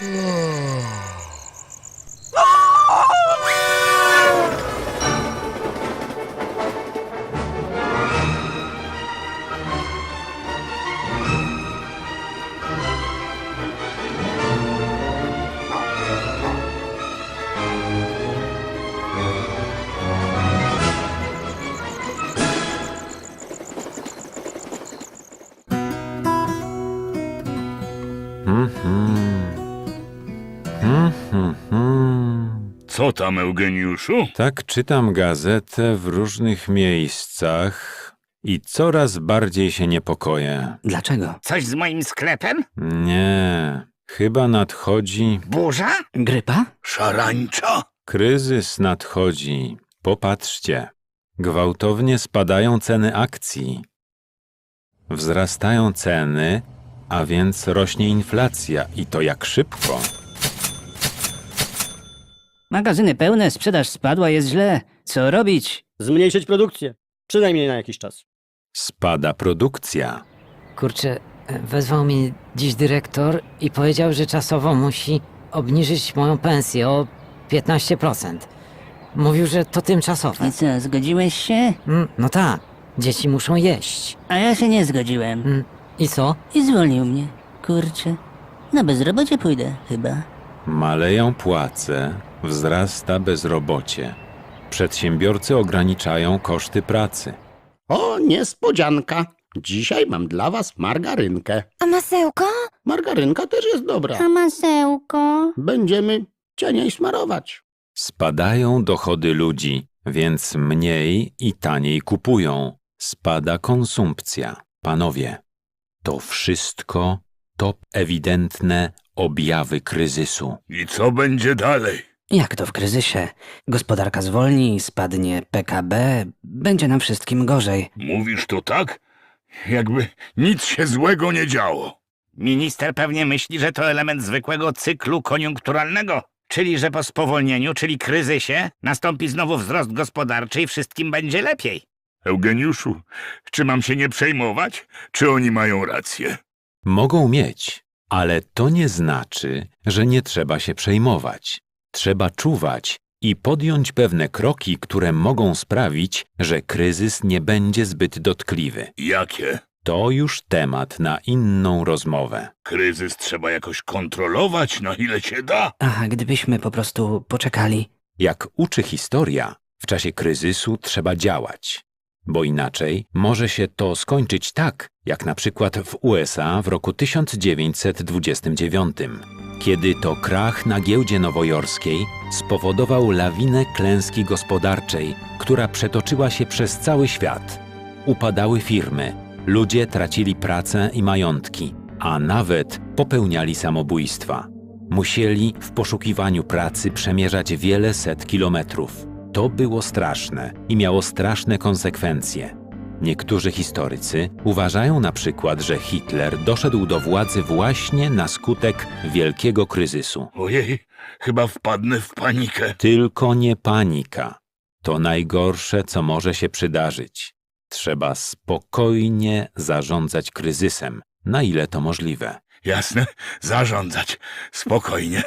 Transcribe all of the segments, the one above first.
no Co tam, Eugeniuszu? Tak czytam gazetę w różnych miejscach i coraz bardziej się niepokoję. Dlaczego? Coś z moim sklepem? Nie, chyba nadchodzi. Burza? Grypa? Szarańcza? Kryzys nadchodzi. Popatrzcie. Gwałtownie spadają ceny akcji. Wzrastają ceny, a więc rośnie inflacja i to jak szybko. Magazyny pełne, sprzedaż spadła, jest źle. Co robić? Zmniejszyć produkcję. Przynajmniej na jakiś czas. Spada produkcja. Kurczę, wezwał mnie dziś dyrektor i powiedział, że czasowo musi obniżyć moją pensję o 15%. Mówił, że to tymczasowe. I co, zgodziłeś się? Mm, no tak, dzieci muszą jeść. A ja się nie zgodziłem. Mm, I co? I zwolnił mnie. Kurczę. Na bezrobocie pójdę, chyba. Maleją płace, wzrasta bezrobocie. Przedsiębiorcy ograniczają koszty pracy. O, niespodzianka. Dzisiaj mam dla was margarynkę. A masełko? Margarynka też jest dobra. A masełko? Będziemy cieniej smarować. Spadają dochody ludzi, więc mniej i taniej kupują. Spada konsumpcja. Panowie, to wszystko to ewidentne objawy kryzysu. I co będzie dalej? Jak to w kryzysie? Gospodarka zwolni, spadnie PKB, będzie nam wszystkim gorzej. Mówisz to tak? Jakby nic się złego nie działo. Minister pewnie myśli, że to element zwykłego cyklu koniunkturalnego. Czyli, że po spowolnieniu, czyli kryzysie, nastąpi znowu wzrost gospodarczy i wszystkim będzie lepiej. Eugeniuszu, czy mam się nie przejmować? Czy oni mają rację? Mogą mieć, ale to nie znaczy, że nie trzeba się przejmować. Trzeba czuwać i podjąć pewne kroki, które mogą sprawić, że kryzys nie będzie zbyt dotkliwy. Jakie? To już temat na inną rozmowę. Kryzys trzeba jakoś kontrolować, na ile się da. A gdybyśmy po prostu poczekali. Jak uczy historia, w czasie kryzysu trzeba działać, bo inaczej może się to skończyć tak, jak na przykład w USA w roku 1929, kiedy to krach na giełdzie nowojorskiej spowodował lawinę klęski gospodarczej, która przetoczyła się przez cały świat. Upadały firmy, ludzie tracili pracę i majątki, a nawet popełniali samobójstwa. Musieli w poszukiwaniu pracy przemierzać wiele set kilometrów. To było straszne i miało straszne konsekwencje. Niektórzy historycy uważają na przykład, że Hitler doszedł do władzy właśnie na skutek wielkiego kryzysu. Ojej, chyba wpadnę w panikę. Tylko nie panika. To najgorsze, co może się przydarzyć. Trzeba spokojnie zarządzać kryzysem, na ile to możliwe. Jasne, zarządzać. Spokojnie.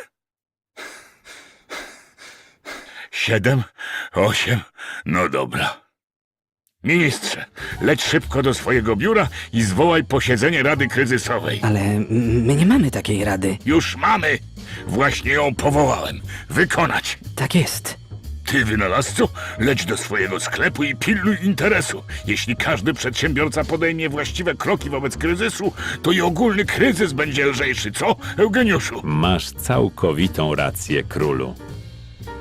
Siedem, osiem, no dobra. Ministrze, leć szybko do swojego biura i zwołaj posiedzenie Rady Kryzysowej. Ale my nie mamy takiej rady. Już mamy! Właśnie ją powołałem. Wykonać. Tak jest. Ty, wynalazco, leć do swojego sklepu i pilnuj interesu. Jeśli każdy przedsiębiorca podejmie właściwe kroki wobec kryzysu, to i ogólny kryzys będzie lżejszy, co, Eugeniuszu? Masz całkowitą rację, królu.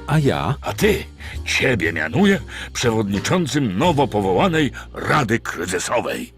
A ja A ty, ciebie mianuję przewodniczącym nowo powołanej Rady Kryzysowej.